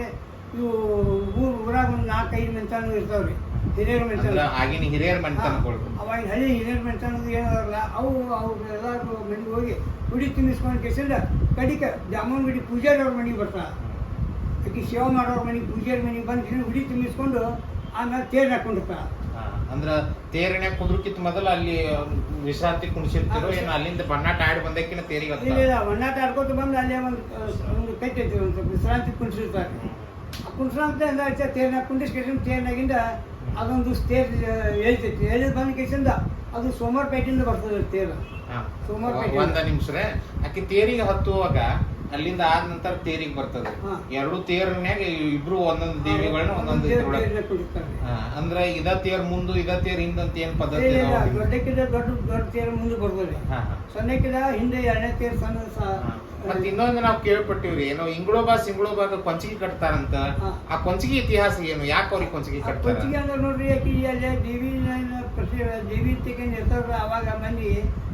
ಇವು ಊರು ಊರಾಗ ಒಂದು ನಾಲ್ಕೈದು ಮೆಂತಾನು ಇರ್ತಾವ್ರಿ. ಹಿರಿಯರ ಅಂದ್ರ ಮೆಂತಾನ. ಆಗಿನ ಹಿರಿಯರ್ ಮನೆತನಗಳು ಅವಾಗ ಹಳ್ಳಿ ಹಿರಿಯರ ಮೆಂತಾನದು ಏನಾರಲ್ಲ ಅವು ಅವ್ರು ಎಲ್ಲರೂ ಮನೆಗೆ ಹೋಗಿ ಹುಡಿ ತುಂಬಿಸ್ಕೊಂಡು ಕೇಸಿಂದ ಕಡಿಕ ಜಾಮೂನ್ ಗುಡಿ ಪೂಜಾರಿ ಅವ್ರ ಮನೆಗೆ ಬರ್ತಾರೆ ಅದಕ್ಕೆ ಸೇವೆ ಮಾಡೋರ ಮನೆಗೆ ಪೂಜಾರಿ ಮನೆಗೆ ಬಂದು ಹುಡಿ ತುಂಬಿಸ್ಕೊಂಡು ಆಮೇಲೆ ತೇರು ಹಾಕೊಂಡಿರ್ತಾರೆ ಅಂದ್ರ ತೇರಿನ ಕುದುರ್ಕಿತ್ ಮೊದಲ ಅಲ್ಲಿ ವಿಶ್ರಾಂತಿ ಕುಣಿಸಿರ್ತಿರೋ ಏನು ಅಲ್ಲಿಂದ ಬಣ್ಣಾಟ ಆಡಿ ಬಂದಕ್ಕಿನ ತೇರಿಗೆ ಇಲ್ಲ. ಇಲ್ಲ ಬಣ್ಣಾಟ ಆಡ್ಕೊತ ಬಂದು ಅಲ್ಲೇ ಒಂದು ಒಂದು ಕಟ್ಟಿ ಒಂದು ಸ್ವಲ್ಪ ವಿಶ್ರಾಂತಿ ಕುಣಿಸಿರ್ತಾರೆ ಕುಣಿಸ್ರಾಂತ ತೇರಿನ ಕುಂಡಿಸ್ಕೇಶನ್ ತೇರಿನಾಗಿಂದ ಅದೊಂದು ತೇರ್ ಹೇಳ್ತಿತ್ತು ಹೇಳಿದ ಬಂದ ಕೇಸಿಂದ ಅದು ಸೋಮವಾರಪೇಟೆಯಿಂದ ಬರ್ತದೆ ತೇರು ಹಾ. ಸೋಮವಾರ ಪೇಟೆ. ಒಂದ ನಿಮಿಷ ಅಕ್ಕಿ ತೇರಿಗೆ ಹತ್ತುವಾಗ ಅಲ್ಲಿಂದ ಆದ ನಂತರ ತೇರಿಗೆ ಬರ್ತದೆ. ಹಾ. ಎರಡು ತೇರ್ನ್ಯಾಗ ಇಬ್ರು ಒಂದೊಂದು ದೇವಿಗಳನ್ನ ಒಂದೊಂದು ಹಾ, ಅಂದ್ರ ಇದ ತೇರ್ ಮುಂದು ಇದ ತೇರ್ ಹಿಂದಂತ ಏನ್ ಪದ್ಧತಿ ಇಲ್ಲ, ಇಲ್ಲ, ದೊಡ್ಡ ದೊಡ್ಡ ತೇರು ಮುಂದೆ ಬರ್ತದೆ. ಹಾ, ಹಾ. ಹಿಂದೆ ಎರಡನೇ ತೇರು ಸಣ್ಣ ಸ- ಹಾ. ಇನ್ನೊಂದು ನಾವು ಕೇಳ್ಪಟ್ಟಿವ್ರಿ ಏನೋ ಇಂಗ್ಳೋಬಾ ಸಿಂಗ್ಳೋಬಾಗ ಕೊಂಚಿಗೆ ಕಟ್ತಾರಂತ. ಹಾ. ಆ ಕೊಂಚಿಗೆ ಇತಿಹಾಸ ಏನು? ಯಾಕೆ ಅವ್ರಿಗೆ ಕೊಂಚಿಗೆ ಕಟ್ತಾರೆ ಕಟ್ತಾರ? ಕೊಚ್ಚಿಗೆ ಅಂದ್ರೆ ನೋಡ್ರಿ ಆಕಿ ಅಲ್ಲಿ ದೇವಿ ಪ್ರತಿ ದೇವಿ ತೆಗೆಂದು ಇರ್ತಾರ ಅವಾಗ ಮಂದಿ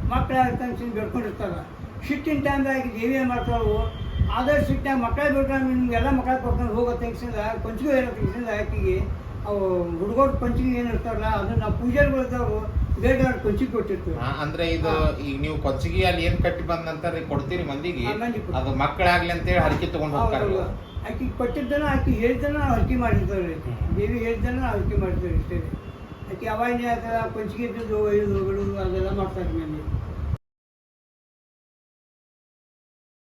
ಮಕ್ಕಳ ತನ್ಸಿಂದ ಬೆಳ್ಕೊಂಡಿರ್ತಾರ ಸಿಟ್ಟಿನ ಟೈಮ್ದಾಗ ದೇವಿ ಏನು ಮಾಡ್ತಾವು ಆದರ ಸಿಟ್ಟಾಗ ಮಕ್ಕಳ ಬಿಟ್ರೆ ನಿಮ್ಗೆಲ್ಲ ಮಕ್ಕಳ ಕೊಡ್ಕೊಂಡು ಹೋಗೋ ತೆಗ್ಸಿಂದ ಪಂಚಿಗೆ ಏನೋ ತೆಗ್ಸಿಂದ ಆಕಿಗೆ ಅವು ಹುಡುಗರು ಕೊಂಚಿಗೆ ಏನು ಇರ್ತಾರಲ್ಲ ಅದನ್ನ ನಾವು ಪೂಜಾರಿಗಳು ಇದ್ದವರು ಬೇಗ ಕೊಂಚಿಗೆ ಕೊಟ್ಟಿರ್ತೀವಿ. ಅಂದ್ರೆ ಇದು ಈಗ ನೀವು ಕೊಂಚಿಗೆ ಅಲ್ಲಿ ಏನು ಕಟ್ಟಿ ಬಂದಂತಾರೆ ಕೊಡ್ತೀರಿ ಮಂದಿಗೆ? ಅದು ಮಕ್ಕಳಾಗ್ಲಿ ಅಂತೇಳಿ ಹರಕೆ ತಗೊಂಡು ಹೋಗ್ತಾರೆ ಆಕೆ ಕೊಟ್ಟಿದ್ದನ ಆಕೆ ಹೇಳಿದ್ದನ ನಾವು ಅರಿಕೆ ಮಾಡಿರ್ತೇವೆ ದೇವಿ ಹೇಳಿದ್ದನ ನಾವು ಮಾಡ್ತಾರೆ ಮಾಡ್ತೇವೆ ಇಷ್ಟೇ ಆಕಿ ಅವಾಗ ಕೊಂಚಿಗೆ ಇದ್ದದ್ದು ಒಯ್ದು ಬಿಡುದು ಅದೆಲ್ಲ ಮಾಡ್ತಾರೆ